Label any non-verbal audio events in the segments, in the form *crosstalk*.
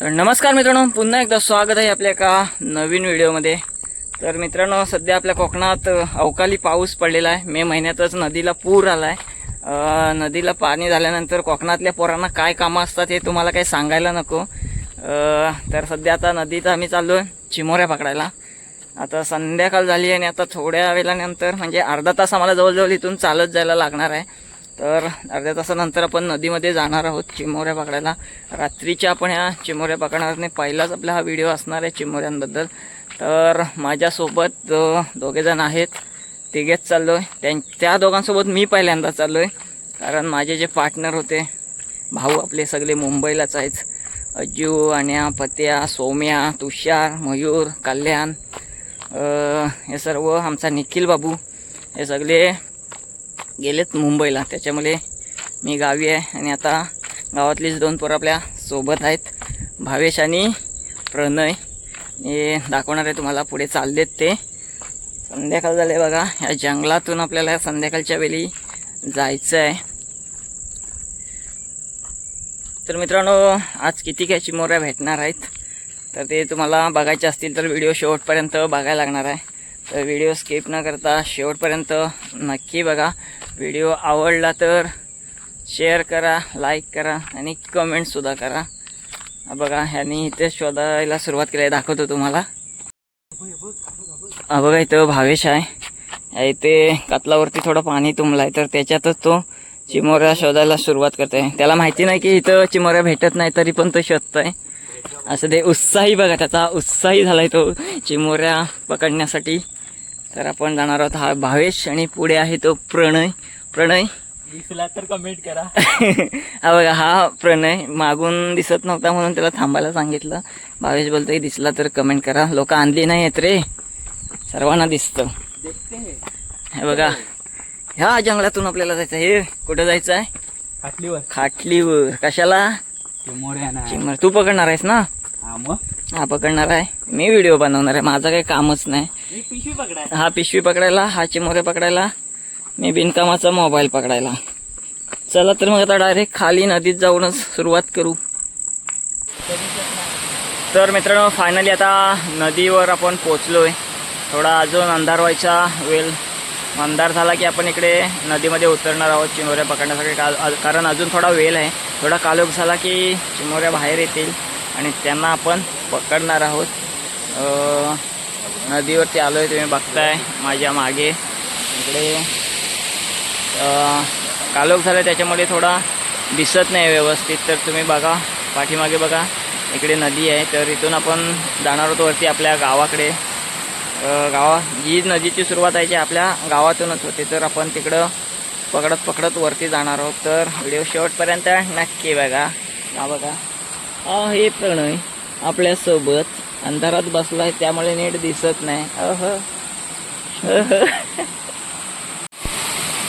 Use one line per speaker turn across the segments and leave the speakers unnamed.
तर नमस्कार मित्रांनो पुन्हा एकदा स्वागत आहे आपल्या एका नवीन व्हिडिओमध्ये. तर मित्रांनो सध्या आपल्या कोकणात अवकाळी पाऊस पडलेला आहे. मे महिन्यातच नदीला पूर आला आहे नदीला पाणी झाल्यानंतर कोकणातल्या पोरांना काय कामं असतात हे तुम्हाला काही सांगायला नको. तर सध्या आता नदीत आम्ही चाललो आहे चिमोऱ्या पकडायला. आता संध्याकाळ झाली आणि आता थोड्या वेळानंतर म्हणजे अर्धा तास आम्हाला जवळजवळ इथून चालत जायला लागणार आहे. तर अर्ध्या तासानंतर आपण नदीमध्ये जाणार आहोत चिमोऱ्या पकडायला. रात्रीच्या आपण ह्या चिमोऱ्या पकडणार नाही पहिलाच आपला हा व्हिडिओ असणार आहे चिमोऱ्यांबद्दल. तर माझ्यासोबत दोघेजण आहेत. तिघेच चाललो आहे त्यां त्या दोघांसोबत मी पहिल्यांदा चाललो आहे कारण माझे जे पार्टनर होते भाऊ आपले सगळे मुंबईलाच आहेत. अज्जू अन्या पत्या सौम्या तुषार मयूर कल्याण हे सर्व आमचा निखिल बाबू. हे सगळे गेलेत मुंबईला. त्याच्यामुळे मी गावी आहे आणि आता गावातलीच दोन पोरं आपल्यासोबत आहेत. भावेश आणि प्रणय. हे दाखवणार आहे तुम्हाला पुढे चाललेत ते. संध्याकाळ झाले बघा. या जंगलातून आपल्याला संध्याकाळच्या वेळी जायचं आहे. तर मित्रांनो आज किती काय चिमोऱ्या भेटणार आहेत? तर ते तुम्हाला बघायचे असतील तर व्हिडिओ शेवटपर्यंत बघायला लागणार आहे. तर व्हिडिओ स्किप न करता शेवटपर्यंत नक्की बघा. व्हिडिओ आवडला तर शेअर करा लाईक करा आणि कमेंटसुद्धा करा. बघा ह्यांनी इथे शोधायला सुरुवात केली आहे. दाखवतो तुम्हाला. हा बघा इथं भावेश आहे. इथे कातलावरती थोडं पाणी तुंबलं आहे तर त्याच्यातच तो चिमोऱ्या शोधायला सुरुवात करते त्याला माहिती नाही की इथं चिमोऱ्या भेटत नाही तरी पण तो शोधतोय. असं ते उत्साही बघा त्याचा उत्साही झालाय तो चिमोऱ्या पकडण्यासाठी. तर आपण जाणार आहोत हा भावेश आणि पुढे आहे तो प्रणय. प्रणय.
दिसला तर कमेंट करा. *laughs*
हा बघा हा प्रणय मागून दिसत नव्हता म्हणून त्याला थांबायला सांगितलं. भावेश बोलतोय दिसला तर कमेंट करा. लोक आणली नाही आहेत रे. सर्वांना दिसतं. हे. बघा ह्या जंगलातून आपल्याला जायचं. हे कुठं जायचं आहे?
फाटलीवर
खाटलीवर. कशाला? चिमर. तू पकडणार आहेस ना?
हा मग?
हा पकडणार आहे. मी व्हिडिओ बनवणार आहे. माझं काही कामच नाही.
पिशवी पकडाय
हा पिशवी पकडायला हा चिमोरे पकडायला. मी बिनकामाचा मोबाईल पकडायला. चला तर मग आता डायरेक्ट खाली नदीत जाऊनच सुरुवात करू. तर मित्रांनो फायनली आता नदीवर आपण पोचलोय थोडा अजून अंधार व्हायचा वेळ. अंधार झाला की आपण इकडे नदीमध्ये उतरणार आहोत चिमोऱ्या पकडण्यासाठी. का कारण अजून थोडा वेळ आहे. थोडा कालोख झाला की चिमोऱ्या बाहेर येतील. आणि त्यांना आपण पकडणार आहोत. नदीवरती आलो आहे तुम्ही बघताय. माझ्या मागे इकडे कालोख झालं त्याच्यामुळे थोडा दिसत नाही व्यवस्थित. तर तुम्ही बघा पाठीमागे बघा इकडे नदी आहे. तर इथून आपण जाणार होतो वरती आपल्या गावाकडे. गावा जी नदीची सुरुवात आहे जी आपल्या गावातूनच होते. तर आपण तिकडं पकडत पकडत वरती जाणार आहोत. तर व्हिडिओ शेवटपर्यंत नक्की बघा. हा बघा. हा हे प्रणय आपल्यासोबत अंधारात बसलाय त्यामुळे नीट दिसत नाही. अह. *laughs*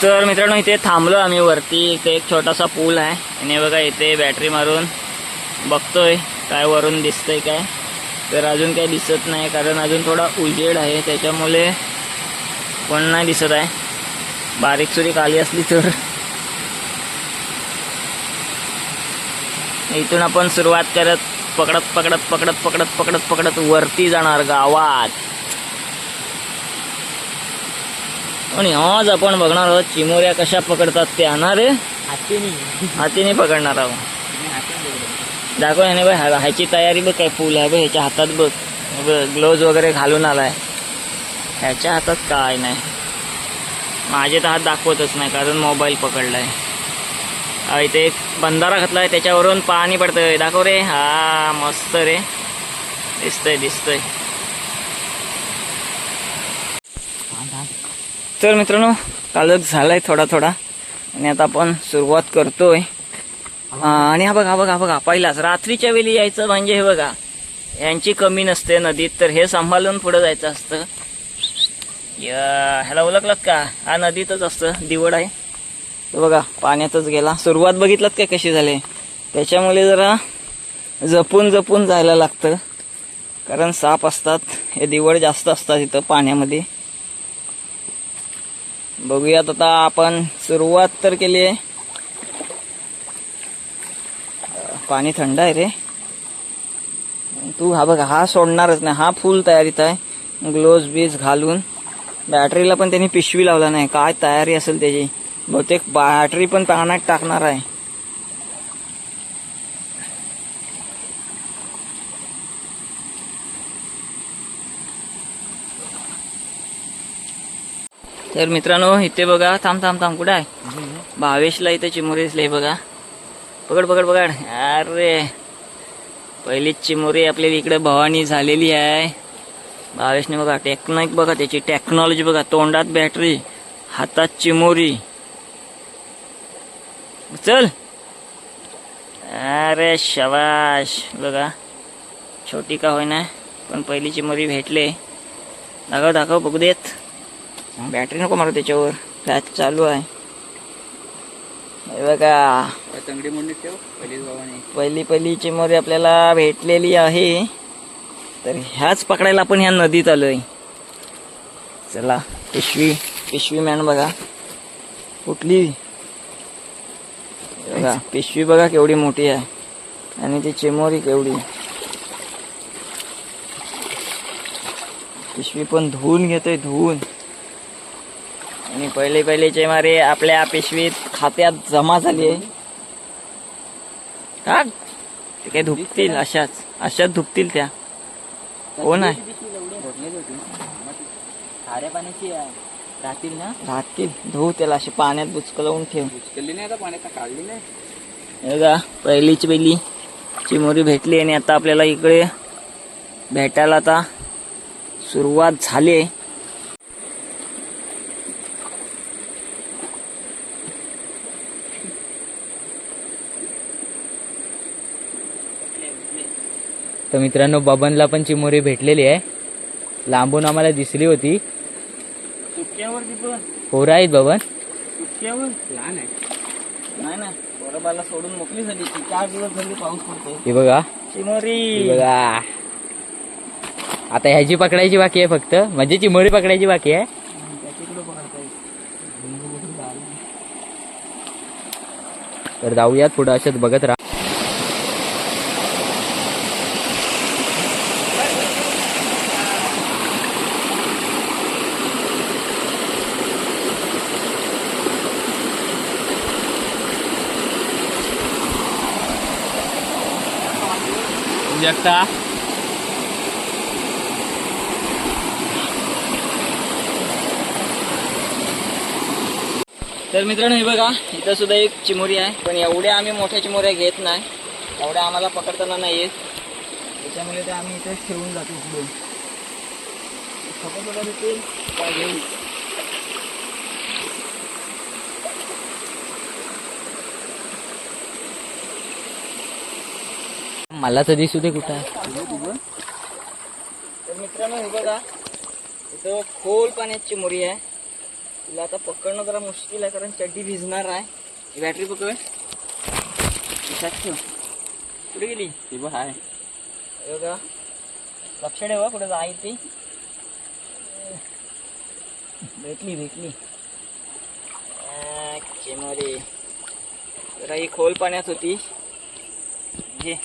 तर मित्रांनो इथे थांबलो आम्ही वरती. इथे एक छोटासा पूल आहे. आणि बघा इथे बॅटरी मारून बघतोय काय वरून दिसतंय काय. तर अजून काही दिसत नाही कारण अजून थोडा उजेड आहे. त्याच्यामुळे पण नाही दिसत आहे. बारीक सुरीक आली असली तर. इथून आपण सुरुवात करत पकडत पकडत पकडत पकडत पकडत पकडत वरती जाणार गावात. आणि आज आपण बघणार आहोत चिमोऱ्या कशा पकडतात ते आणणार
हातीनी.
हातीने पकडणार आहोत. दाखव याने बघ ह्या- ह्याची तयारी बघ काय फुल आहे बघ ह्याच्या हातात बघ. ग्लोव्ज वगैरे घालून आलाय. ह्याच्या हातात काय नाही. माझे तर हात दाखवतच नाही कारण मोबाईल पकडलाय. इथे एक बंधारा घातलाय त्याच्यावरून पाणी पडतंय. दाखव रे. हा मस्त रे. दिसतंय दिसतंय. तर मित्रांनो कालच झालाय थोडा थोडा आणि आता आपण सुरुवात करतोय. आणि हा बघा बघा बघा. पहिलाच रात्रीच्या वेळी यायचं म्हणजे हे बघा यांची कमी नसते नदीत. तर हे सांभाळून पुढे जायचं असतं. या ह्याला ओळखलात का? हा नदीतच असतं दिवड आहे. बघा पाण्यातच गेला. सुरुवात बघितलात का कशी झाले? त्याच्यामुळे जरा जपून जपून जायला लागतं. कारण साप असतात हे दिवड जास्त असतात इथं पाण्यामध्ये. बघूयात आता आपण सुरुवात तर केली आहे. पाणी थंड आहे रे. तू हा बघा हा सोडणारच नाही. हा फुल तयारीत आहे. ग्लोव्ज बीज घालून. बॅटरीला पण त्यांनी पिशवी लावला नाही. काय तयारी असेल त्याची? बहुतेक बॅटरी पण पाण्यात टाकणार आहे. तर मित्रांनो इथे बघा थांब थांब थांब कुठं आहे? भावेशला इथे चिमुरी दिसले बघा. पकड पकड पकड. अरे पहिलीच चिमुरी आपल्याला इकडे भवानी झालेली आहे. भावेशने बघा टेक्निक बघा त्याची टेक्नॉलॉजी बघा तोंडात बॅटरी हातात चिमोरी. चल अरे शबाश. बघा छोटी का होईना पण पहिली चिमोरी भेटले. दाखव दाखव बघू देत. बॅटरी नको मारू त्याच्यावर. फ्लॅच चालू आहे. बघा.
तंगडी मोडणी ठेव पहिलीच भावाने.
पहिली पहिली चिमोरी आपल्याला भेटलेली आहे. तर ह्याच पकडायला आपण ह्या नदीत आलोय. चला पिशवी पिशवी मॅन बघा. कुठली? बघा पिशवी बघा केवढी मोठी आहे. आणि ती चिमोरी केवढी. पिशवी पण धुवून घेतोय धुवून. आणि पहिले पहिले चिमारी आपल्या पिशवीत खात्यात जमा झाली आहे. का ते काय धुपतील अशाच. अशाच धुपतील त्या. हो कोण आहे
पाण्याची आहे. राहतील ना?
राहतील. धुऊ त्याला असे पाण्यात बुचकलवून ठेव.
उचकली नाही आता पाण्यात काढली नाही.
हे बघा पहिलीची पहिली चिमोरी भेटली आणि आता आपल्याला इकडे भेटायला आता सुरुवात झाली आहे.
तर मित्रांनो बबनला पण चिमोरी भेटलेली आहे. लांबून आम्हाला दिसली होती.
पण
पोरं आहेत
लहान आहे. नाही ना बरोबाला सोडून मोकळी झाली ती चार दिवस झाली पाऊस पडतो
हे बघा.
चिमोरी.
हे बघा. आता ह्याची पकडायची बाकी आहे फक्त. म्हणजे चिमोरी पकडायची बाकी आहे.
त्याच्याकडे पकडता येईल.
तर जाऊयात पुढं अशात बघत राहा. जगता
तर मित्रांनो हे बघा इथं सुद्धा एक चिमोरी आहे पण एवढ्या आम्ही मोठ्या चिमोऱ्या घेत नाही. एवढ्या आम्हाला पकडताना नाही येत त्याच्यामुळे ते आम्ही इथे ठेवून जातो उकडून खपत वगैरे येतील घेऊ?
मला तर दिसू दे कुठं
तर मित्रांनो हे बघा. इथं खोल पाण्यात चिमोरी आहे. तिला आता पकडणं जरा मुश्किल आहे कारण चड्डी भिजणार आहे. ही बॅटरी पकड. कुठे गेली?
ती बघ आहे.
बघा. लक्ष ठेवा कुठे जाई ती? भेटली भेटली. चिमोरी जरा ही खोल पाण्यात होती. घे.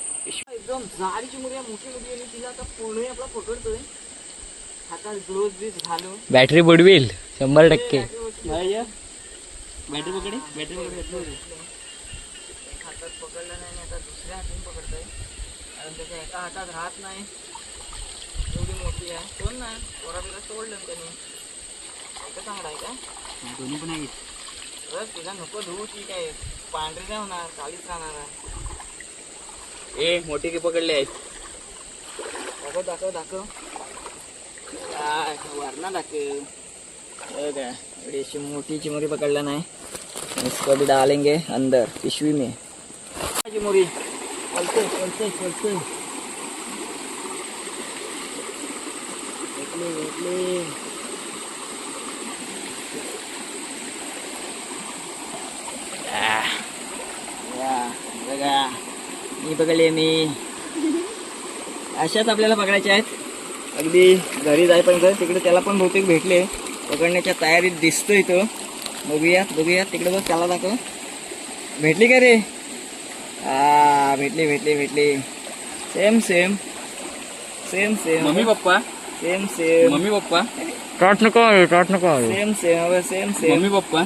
एकदम जाडी चिमोरी आहे, मोठी मोठी आणि तिला आता पूर्ण आपला पकडतोय. हातात ग्लोव्ह बीज घालून.
बॅटरी बुडवील शंभर टक्के.
बॅटरी पकडी बॅटरी पकडी हातात पकडलं नाही आता दुसऱ्या हातून पकडतोय. कारण त्याच्या एका हातात राहत नाही. एवढी मोठी आहे. कोण नाही पोराबिरा सोडलं ना त्यांनी. ऐका चांगला आहे का?
दोन्ही पण आहेत.
बस तुला नको धुवू ती काय पांढरी नाही होणार कालीच राहणार आहे.
ए मोठी की पकडले आहेत
दाखव दाखव दाखव. काय, वरना दाखव. का एवढी अशी मोठी चिमोरी पकडला नाही. इसको भी डालेंगे अंदर पिशवी में. चिमोरी? चलते चलते चलते भेटली भेटली आह. या, बघा मी पकडले मी अशाच आपल्याला पकडायच्या आहेत. अगदी घरी जाईपर्यंत तिकडे त्याला पण बहुतेक भेटले. पकडण्याच्या तयारीत दिसतोय तो. बघूयात बघूयात. तिकडे बघ त्याला दाखव. भेटली का रे? हा भेटली भेटली भेटली. Same same same same
mummy papa?
Same same
mummy papa?
टाट नको आहे टाट नको आहे
same same same same
mummy papa?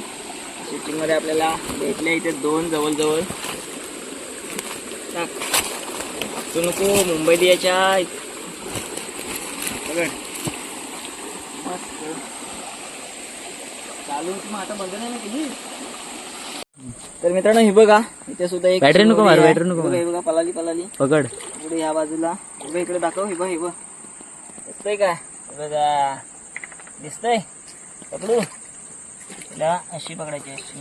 शूटिंगमध्ये आपल्याला भेटले इथे दोन जवळ जवळ टाक. तू नको बघ. मस्त. चालू. होती मग आता बंद नाही ना केली? तर मित्रांनो हे बघा इथे सुद्धा एक
बॅटरी नको मारू. बॅटरी नको
हे बघा, पलाली पलाली.
पकड.
पुढे या बाजूला. बघ इकडे दाखव हे बघ हे बघ. दिसतंय काय हे बघा. दिसतंय? पकडू. तिला अशी पकडायची अशी.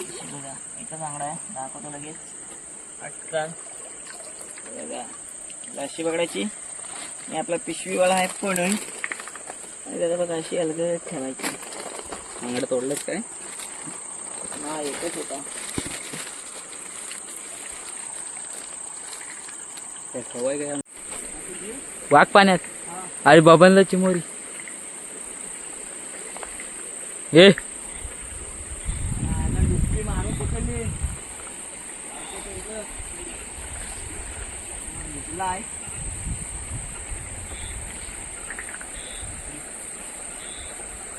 अशी बघा. इथं चांगला आहे. दाखवतो लगेच. हे बघा. अशी पकडायची. आणि आपला पिशवीवाला आहे पडण आणि त्याचा बघा अशी अलग ठेवायची.
अंगड तोडलं काय?
हा एकच होता.
काय?
वाघ पाण्यात. अरे बाबांना चिमोरी. ए
डुबकी मारून पकडली आहे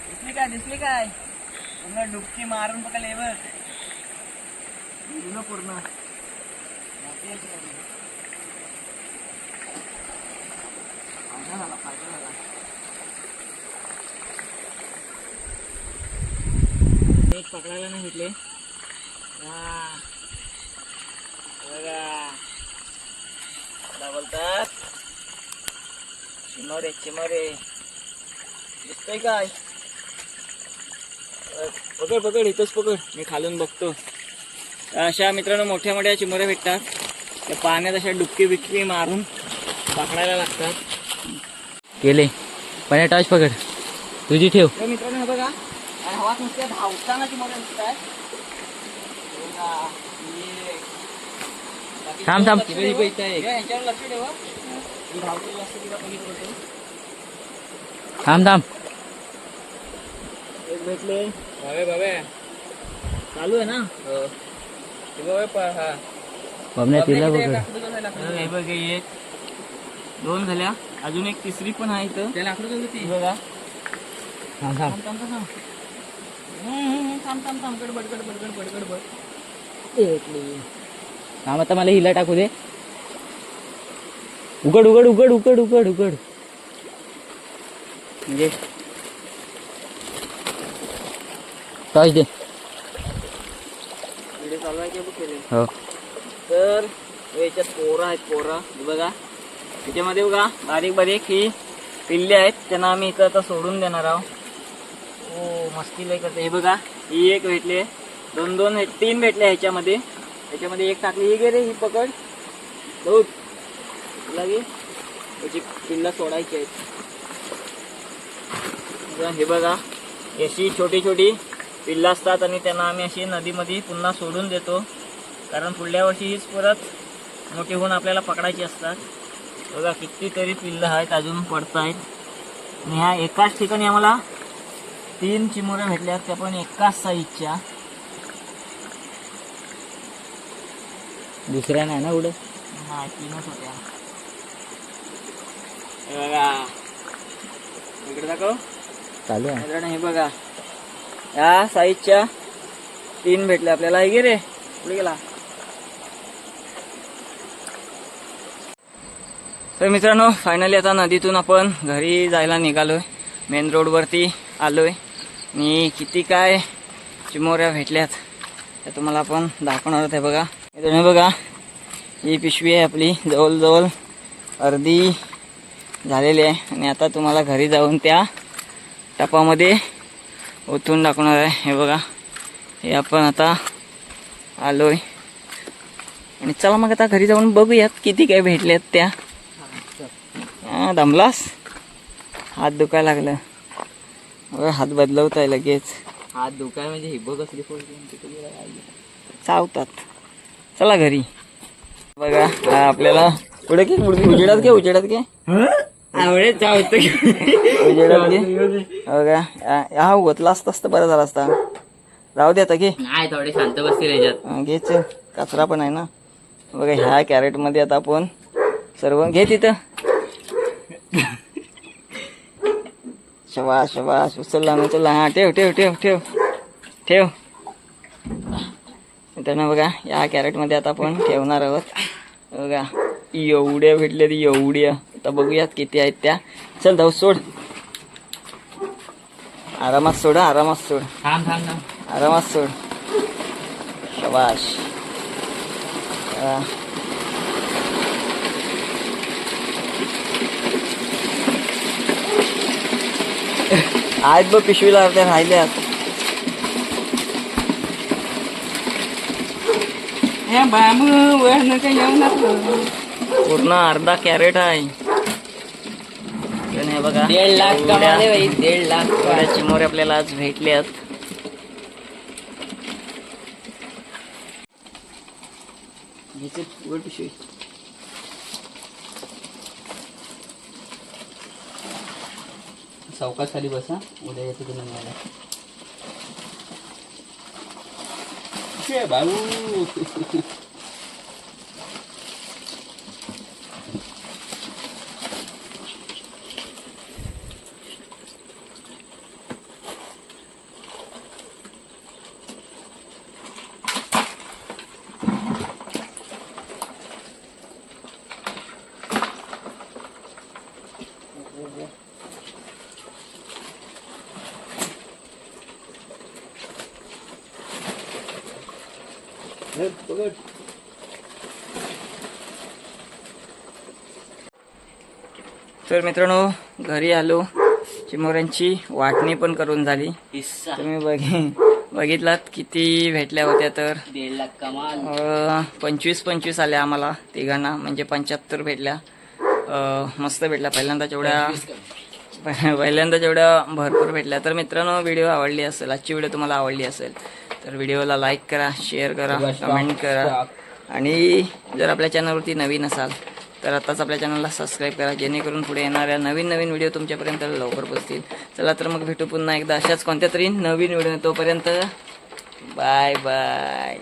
दिसली काय दिसली काय पूर्ण डुबकी मारून पकडले बघ पूर्ण पूर्ण फायदा झाला फायदा झाला एक पकडायला नाही घेतले. बघा. काय बोलतात चिमोरे चिमोरे दिसतंय काय? पकड पकड इथंच पकड. मी खालून बघतो. अशा मित्रांनो मोठ्या मोठ्या चिमोऱ्या भेटतात. त्या पाण्यात अशा डुबकी बिटकी मारून पकडायला लागतात.
केले. पाण्यात टॉर्च पकड. तुझी ठेव.
तर मित्रांनो बघा. हवा नुसत्या धावताना चिमोऱ्या दिसतात. बाकी
थांब, थांब.
आहे.
लक्ष ठेवा.
थांब थांब.
एक भेटले.
बाबे बाबे.
चालू आहे ना?
हो. पा हा.
तिला
लाकडं?
हे बघ हे एक दोन झाल्या. अजून एक तिसरी पण आहे इथं.
त्या लाकडं कसं
ही
ती
बघा.
थांब थांब.
थांब थांब थांब. थांब हम्म, हम्म, हम्म, थांब थांब थांब. गडबड गडबड गडबड गडबड. भेटली
थांब आता मला हिला टाकू दे. उघड उघड उघड उघड उघड उघड.
म्हणजे
टॉर्च दे
व्हिडिओ चालू आहे की बघ केले
हो.
तर याच्यात पोरं आहेत पोरं. हे बघा. त्याच्यामध्ये बघा बारीक बारीक ही पिल्ले आहेत. त्यांना आम्ही इथं आता सोडून देणार आहोत. हो मस्ती लय करते. हे बघा ही एक भेटली. दोन दोन हे- तीन भेटले ह्याच्यामध्ये. ह्याच्यामध्ये एक टाकली. ही गे रे ही पकड. बहुत लागे त्याची पिल्ला सोडायची आहेत. हे बघा. अशी छोटी छोटी पिल्ला असतात आणि त्यांना आम्ही अशी नदीमध्ये पुन्हा सोडून देतो. कारण पुढल्या वर्षी हीच परत मोठी होऊन आपल्याला पकडायची असतात. बघा कितीतरी पिल्लं आहेत अजून पडत आहेत आणि ह्या एकाच ठिकाणी आम्हाला तीन चिमुऱ्या भेटल्या त्या पण एकाच साईजच्या.
दुसऱ्या नाही ना उडत
नाही तीनच होत्या. हे बघा. इकडे दाखव.
चालू आहे.
हे बघा. या साईजच्या तीन भेटले आपल्याला. हे गे रे. पुढे गेला. तर मित्रांनो फायनली आता नदीतून आपण घरी जायला निघालोय. मेन रोडवरती आलोय. आणि किती काय चिमोऱ्या भेटल्यात त्या तुम्हाला आपण दाखवणार आहे बघा. मित्रांनो बघा. ही पिशवी आहे आपली. जवळजवळ अर्धी झालेली आहे. आणि आता तुम्हाला घरी जाऊन त्या टपामध्ये ओतून टाकणार आहे. हे बघा. हे आपण आता आलोय. आणि चला मग आता घरी जाऊन बघूयात किती काय भेटल्यात त्या. हा, दमलास? हात दुखायला लागलं. बघा, हात बदलवत आहे लगेच.
हात दुखाय म्हणजे ही बघ असली
चावतात. चला घरी. बघा आपल्याला पुढे की उजेडात घे उजेडात घे.
आवडे
जाऊ हा होतला असता असतं बरं झाला असता राहू दे आता घे
नाही थोडे शांत बसतील
घेच कचरा पण आहे ना बघा ह्या कॅरेटमध्ये आता आपण सर्व घे तिथं शवा शवास उचलला ना हा ठेव ठेव ठेव ठेव ठेव मित्रांनो बघा या कॅरेटमध्ये आता आपण ठेवणार आहोत बघा एवढ्या भेटल्या ती एवढ्या आता बघूयात किती आहेत त्या. चल धाव सोड. आरामात सोड आरामात सोड.
थांब थांब थांब.
आरामात सोड. शबाश. आहेत बघ पिशवीला अर्ध्या राहिल्यात
बाबू वर नका येऊ नको.
पूर्ण अर्धा कॅरेट आहे. बघा
दीड लाख कमाले भाई दीड लाख
एवढ्या चिमोरे आपल्याला आज भेटल्यात
चौकात खाली बसा उद्या येतो तुला न्यायला
हे बाबू पकड
तर मित्रांनो घरी आलो. चिमोऱ्यांची वाटणी पण करून झाली. तुम्ही बघी बघितलात किती भेटल्या होत्या तर? पंचवीस पंचवीस आल्या आम्हाला तिघांना म्हणजे पंच्याहत्तर भेटल्या. मस्त भेटल्या. पहिल्यांदा जेवढ्या *laughs* पहिल्यांदा जेवढ्या भरपूर भेटल्या. तर मित्रांनो व्हिडिओ आवडली असेल आजची व्हिडिओ तुम्हाला आवडली असेल तर व्हिडिओला लाईक करा शेअर करा कमेंट करा. आणि जर आपल्या चॅनलवरती नवीन असाल तर आताच आपल्या चॅनलला सबस्क्राईब करा. जेणेकरून पुढे येणाऱ्या नवीन नवीन व्हिडिओ तुमच्यापर्यंत लवकर पोचतील चला तर मग भेटू पुन्हा एकदा अशाच कोणत्या तरी नवीन व्हिडिओ तोपर्यंत बाय बाय